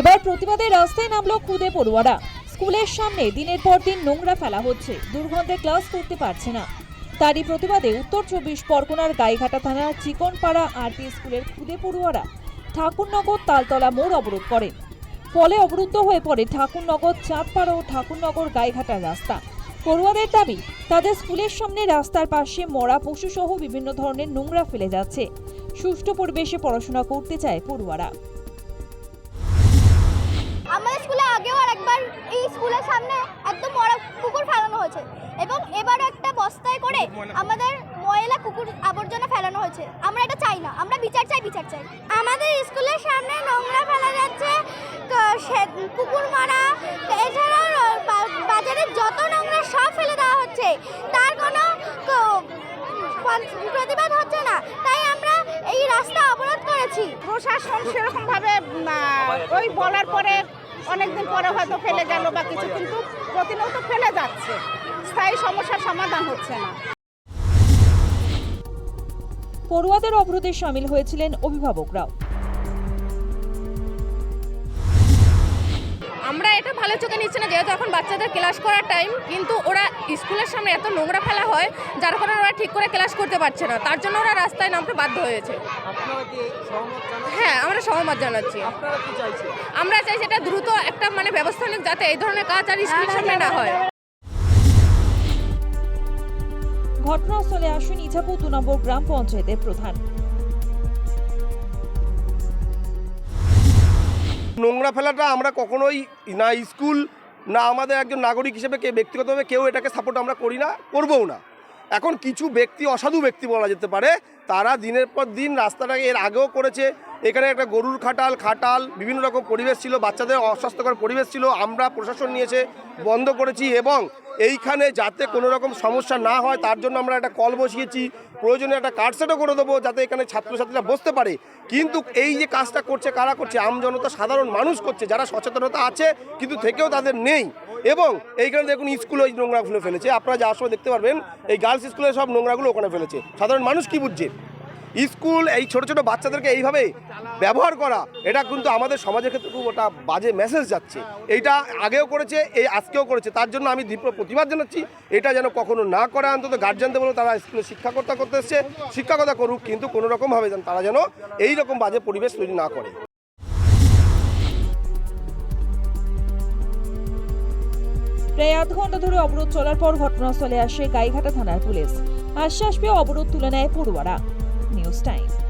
এবার প্রতিবাদে রাস্তায় নামলো খুদে পড়ুয়ারা। স্কুলের সামনে দিনের পর দিন নোংরা ফেলা হচ্ছে। দুর্গন্ধে ক্লাস করতে পারছে না। তারই প্রতিবাদে উত্তর চব্বিশ পরগনার গাইঘাটা থানার চিকনপাড়া আরটি স্কুলের খুদে পড়ুয়ারা ঠাকুরনগর তালতলা মোড় অবরোধ করেন ফলে অবরুদ্ধ হয়ে পড়ে ঠাকুরনগর চাঁদপাড়া ও ঠাকুরনগর গাইঘাটার রাস্তা। পড়ুয়াদের দাবি, তাদের স্কুলের সামনে রাস্তার পাশে মরা পশুসহ বিভিন্ন ধরনের নোংরা ফেলে যাচ্ছে। সুষ্ঠু পরিবেশে পড়াশোনা করতে চায় পড়ুয়ারা। আমাদের স্কুলে আগেও আর একবার এই স্কুলের সামনে একদম মরা কুকুর ফেলানো হয়েছে। এবং এবারও একটা বস্তায় করে আমাদের ময়লা কুকুর আবর্জনা ফেলানো হয়েছে। আমরা এটা চাই না। আমরা বিচার চাই বিচার চাই। আমাদের স্কুলের সামনে নোংরা ফেলা যাচ্ছে কুকুর মারা। এছাড়াও বাজারের যত নোংরা সব ফেলে দেওয়া হচ্ছে। তার কোনো প্রতিবাদ হচ্ছে না। তাই আমরা এই রাস্তা অবরোধ করেছি। প্রশাসন সেরকমভাবে ওই বলার পরে অনেকদিন পরে হয়তো ফেলে গেল বা কিছু, কিন্তু প্রতিনিয়ত ফেলে যাচ্ছে। স্থায়ী সমস্যার সমাধান হচ্ছে না। পড়ুয়াদের অবরোধে সামিল হয়েছিলেন অভিভাবকরাও। ভালো চোখে নিচ্ছে না যেহেতু এখন বাচ্চাদের ক্লাস করার টাইম কিন্তু ওরা স্কুলের সামনে এত নোংরা ফেলা হয় যার কারণে ওরা ঠিক করে ক্লাস করতে পারছে না। তার জন্য ওরা রাস্তায় নামতে বাধ্য হয়েছে। হ্যাঁ আমরা সহমত জানাচ্ছি। আপনারা কি চাইছেন? আমরা চাই সেটা দ্রুত একটা মানে ব্যবস্থা নিক যাতে এই ধরনের কাজ আর স্কুলের সামনে না হয়। ঘটনাস্থলে আসেন ইছাপুর দু নম্বর গ্রাম পঞ্চায়েতের প্রধান। নোংরা ফেলাটা আমরা কখনোই না স্কুল, না আমাদের একজন নাগরিক হিসেবে কে ব্যক্তিগতভাবে কেউ এটাকে সাপোর্ট আমরা করি না, করবও না। এখন কিছু ব্যক্তি, অসাধু ব্যক্তি বলা যেতে পারে, তারা দিনের পর দিন রাস্তাটাকে এর আগেও করেছে। এখানে একটা গরুর খাটাল খাটাল, বিভিন্ন রকম পরিবেশ ছিল, বাচ্চাদের অস্বাস্থ্যকর পরিবেশ ছিল, আমরা প্রশাসন নিয়েছে, বন্ধ করেছি এবং এইখানে যাতে কোনো রকম সমস্যা না হয়, তার জন্য আমরা একটা কল বসিয়েছি। প্রয়োজনে একটা কার্ড সেটও করে দেবো, যাতে এখানে ছাত্রছাত্রীরা বসতে পারে। কিন্তু এই যে কাজটা করছে, কারা করছে আমজনতা সাধারণ মানুষ করছে, যারা সচেতনতা আছে, কিন্তু থেকেও তাদের নেই। এবং এইখানে দেখুন স্কুলে ওই নোংরাগুলো ফেলেছে। আপনারা যাওয়ার সময় দেখতে পারবেন, এই গার্লস স্কুলে সব নোংরাগুলো ওখানে ফেলেছে। সাধারণ মানুষ কি বুঝছে? স্কুল, এই ছোট ছোট বাচ্চাদেরকে এইভাবে ব্যবহার করা, এটা কিন্তু আমাদের সমাজের ক্ষেত্রে খুব ওটা বাজে মেসেজ যাচ্ছে। এইটা আগেও করেছে, এই আজকেও করেছে। তার জন্য আমি তীব্র প্রতিবাদ জানাচ্ছি। এটা যেন কখনো না করে অন্তত গার্জিয়ানদের বলো তারা স্কুলে শিক্ষকতা করতে এসছে। শিক্ষাকতা করুক, কিন্তু কোনো রকমভাবে যেন তারা যেন এই রকম বাজে পরিবেশ তৈরি না করে। প্রায় আধ ঘণ্টা ধরে অবরোধ চলার পর ঘটনাস্থলে আসে গাইঘাটা থানার পুলিশ। আশ্বাস পেয়ে অবরোধ তুলে নেয় পড়ুয়ারা। Neil Stain.